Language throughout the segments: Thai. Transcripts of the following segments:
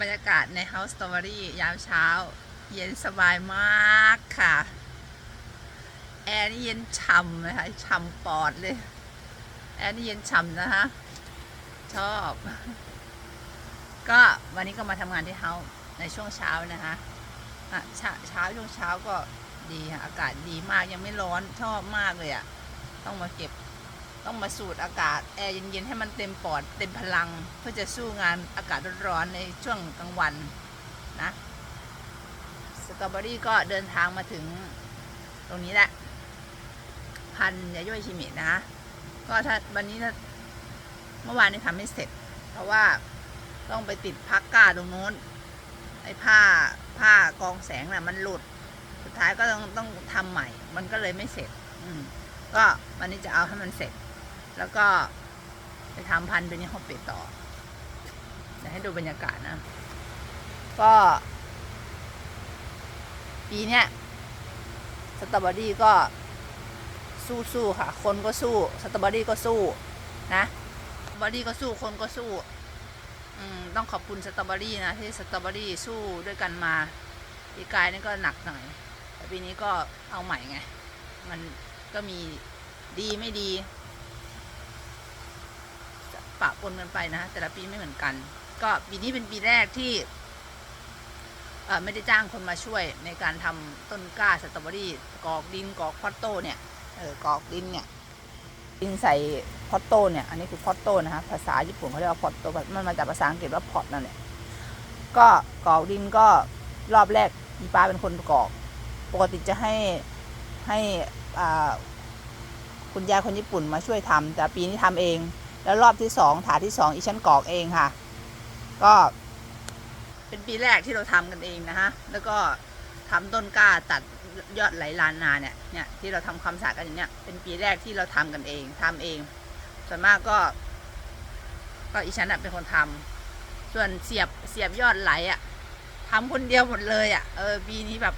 บรรยากาศใน House Story ยามเช้า เย็นสบายมากค่ะ แอร์นี่เย็นฉ่ำนะคะฉ่ำปอดเลย แอร์นี่เย็นฉ่ำนะคะชอบ ก็วันนี้ก็มาทำงานที่เฮาในช่วงเช้านะคะะเช้าเช้าช่วงเช้าก็ดีอากาศดีมากยังไม่ร้อนชอบมากเลยอะ่ะ ต้องมาเก็บ ต้องมาสูดอากาศแอร์เย็นๆให้มันเต็มปอดเต็มพลัง เพื่อจะสู้งานอากาศร้อนๆในช่วงกลางวันนะสตรอเบอรี่ก็เดินทางมาถึงตรงนี้แหละ พันยาย่อยชิมินะก็ถ้าวันนี้ถ้าเมื่อวานนี้ทำไม่เสร็จ เพราะว่าต้องไปติดพักก้าตรงโน้นไอ้ผ้าผ้ากองแสงน่ะ มันหลุด สุดท้ายก็ต้องต้องทำใหม่ มันก็เลยไม่เสร็จ อืมก็วันนี้จะเอาให้มันเสร็จ แล้วก็ไปทำพันธุ์เป็นยี่ห้อเป็ดต่อเดี๋ยวให้ดูบรรยากาศนะ ก็ ปีเนี้ยสตรอเบอรี่ก็สู้ๆค่ะ คนก็สู้ สตรอเบอรี่ก็สู้ นะสตรอเบอรี่ก็สู้ คนก็สู้ อืม ต้องขอบคุณสตรอเบอรี่นะที่สตรอเบอรี่สู้ด้วยกันมาปีกายนี่ก็หนักหน่อย แต่ปีนี้ก็เอาใหม่ไง มันก็มีดีไม่ดี ปะปนกันไปนะ แต่ละปีไม่เหมือนกัน ก็ปีนี้เป็นปีแรกที่ไม่ได้จ้างคนมาช่วยในการทำต้นกล้าสตรอเบอรี่กรอกดินกรอกพอตโต้เนี่ยเออกรอกดินเนี่ยดินใส่พอตโต้เนี่ยอันนี้คือพอตโต้นะคะภาษาญี่ปุ่นเขาเรียกว่าพอตโต้มันมาจากภาษาอังกฤษว่าพอตนั่นแหละก็กรอกดินก็รอบแรกอีป้าเป็นคนกรอก ปกติจะให้ให้คุณยายคนญี่ปุ่นมาช่วยทำแต่ปีนี้ทำเอง แล้วรอบที่สองถาที่สองอีฉันกรอกเองค่ะ ก็เป็นปีแรกที่เราทำกันเองนะฮะ แล้วก็ทำต้นกล้าตัดยอดไหลลานนาเนี่ย เนี่ยที่เราทำความสะอาดกันเนี้ยเป็นปีแรกที่เราทำกันเองทำเอง ส่วนมากก็ ก็อีฉันน่ะเป็นคนทำส่วนเสียบเสียบยอดไหลอะ่ะทำคนเดียวหมดเลยอะ่ะ เออปีนี้แบบ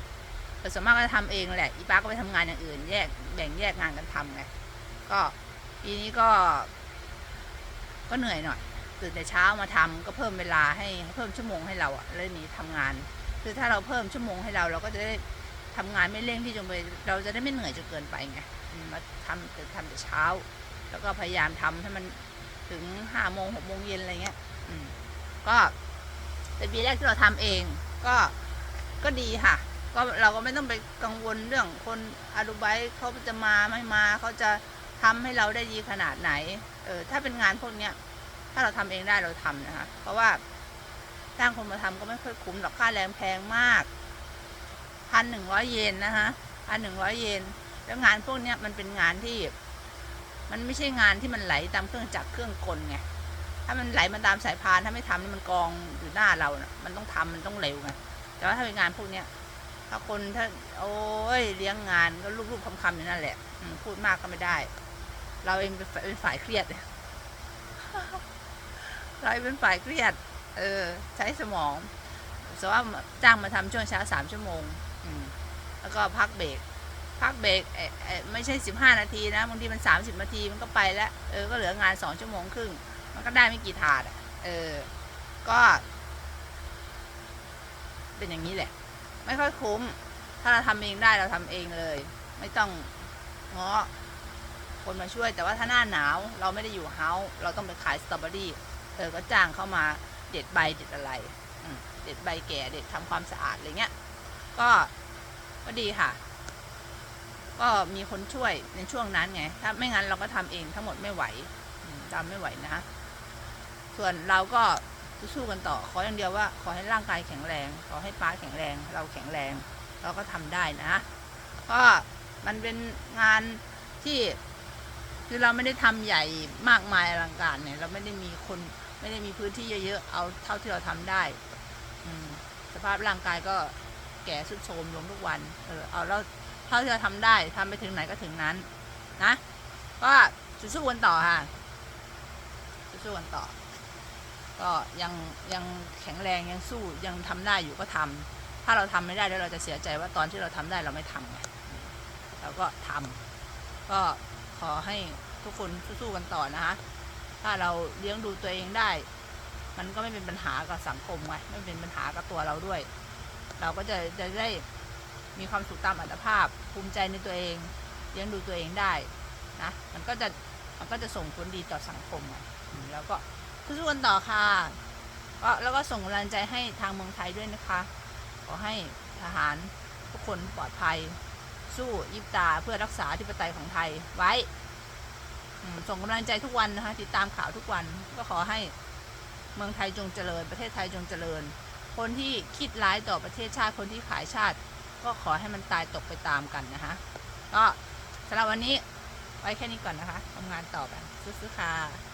ส่วนมากก็จะทำเองแหละ อีป้าก็ไปทำงานอย่างอื่น แยกแบ่งแยกงานกันทำไง ก็ปีนี้ก็ ก็เหนื่อยหน่อยตื่นแต่เช้ามาทำก็เพิ่มเวลาให้เพิ่มชั่วโมงให้เราอะเรื่องนี้ทำงาน คือถ้าเราเพิ่มชั่วโมงให้เราเราก็จะได้ทำงานไม่เร่งที่จนไปเราจะได้ไม่เหนื่อยจนเกินไปไงมาทำแต่ทำแต่เช้า แล้วก็พยายามทำให้มันถึงห้าโมงหกโมงเย็นอะไรเงี้ยอืมก็เป็นปีแรกที่เราทำเองก็ก็ดีค่ะ ก็เราก็ไม่ต้องไปกังวลเรื่องคนอาดูไบเขาจะมาไม่มาเขาจะ ทำให้เราได้ดีขนาดไหน เออ ถ้าเป็นงานพวกเนี้ย ถ้าเราทำเองได้เราทำนะคะ เพราะว่าจ้างคนมาทำก็ไม่ค่อยคุ้มหรอกค่าแรงแพงมากพันหนึ่งร้อยเยนนะคะพันหนึ่งร้อยเยน แล้วงานพวกเนี้ยมันเป็นงานที่ มันไม่ใช่งานที่มันไหลตามเครื่องจักรเครื่องกลไง ถ้ามันไหลมาตามสายพานถ้าไม่ทำนี่มันกองอยู่หน้าเรานะมันต้องทำมันต้องเร็วไง แต่ว่าถ้าเป็นงานพวกเนี้ยถ้าคนถ้าโอ้ยเลี้ยงงานก็รูปๆคำๆอยู่นั่นแหละพูดมากก็ไม่ได้ เราเองเป็นฝ่ายเครียด เราเองเป็นฝ่ายเครียด เออ ใช้สมองสมมติว่าจ้างมาทำช่วงเช้าสามชั่วโมง อืมแล้วก็พักเบรก พักเบรกเอเอไม่ใช่สิบห้านาทีนะ บางทีมันสามสิบนาทีมันก็ไปแล้ว เออ ก็เหลืองานสองชั่วโมงครึ่ง มันก็ได้ไม่กี่ถาดเออ ก็ เป็นอย่างนี้แหละ ไม่ค่อยคุ้ม ถ้าเราทำเองได้เราทำเองเลย ไม่ต้องง้อ คนมาช่วย แต่ว่าถ้าหน้าหนาว เราไม่ได้อยู่เฮาส์เราต้องไปขายสตรอเบอรี่เออก็จ้างเข้ามาเด็ดใบเด็ดอะไรเด็ดใบแก่เด็ดทำความสะอาดอะไรเงี้ย ก็ก็ดีค่ะ ก็มีคนช่วยในช่วงนั้นไง ถ้าไม่งั้นเราก็ทำเองทั้งหมดไม่ไหวอืมทำไม่ไหวนะ ส่วนเราก็สู้กันต่อ ขออย่างเดียวว่า ขอให้ร่างกายแข็งแรง ขอให้ป้าแข็งแรง เราแข็งแรง เราก็ทำได้นะ ก็มันเป็นงานที่ คือเราไม่ได้ทำใหญ่มากมายอลังการเนี่ย เราไม่ได้มีคนไม่ได้มีพื้นที่เยอะๆ เอาเท่าที่เราทำได้ อืม สภาพร่างกายก็แก่สุดโทรมลงทุกวัน เออ เอาแล้วเท่าที่เราทำได้ทำไปถึงไหนก็ถึงนั้น นะ ก็สู้ๆกันต่อค่ะ สู้ๆกันต่อ ก็ยังยังแข็งแรงยังสู้ยังทำได้อยู่ก็ทำถ้าเราทำไม่ได้แล้วเราจะเสียใจว่าตอนที่เราทำได้เราไม่ทำไง เราก็ทำก็ ขอให้ทุกคนสู้ๆกันต่อนะคะ ถ้าเราเลี้ยงดูตัวเองได้ มันก็ไม่เป็นปัญหากับสังคมไงไม่เป็นปัญหากับตัวเราด้วย เราก็จะจะได้มีความสุขตามอัตภาพ ภูมิใจในตัวเอง เลี้ยงดูตัวเองได้นะมันก็จะมันก็จะส่งผลดีต่อสังคมไงแล้วก็สู้ๆกันต่อค่ะก็แล้วก็ส่งกำลังใจให้ทางเมืองไทยด้วยนะคะ ขอให้ทหารทุกคนปลอดภัย สู้ยิบตาเพื่อรักษาธิปไตยของไทยไว้ส่งกำลังใจทุกวันนะคะติดตามข่าวทุกวันก็ขอให้เมืองไทยจงเจริญ ประเทศไทยจงเจริญ คนที่คิดร้ายต่อประเทศชาติคนที่ขายชาติ ก็ขอให้มันตายตกไปตามกันนะคะก็สำหรับวันนี้ไว้แค่นี้ก่อนนะคะทำงานต่อกันซื้อๆค่ะ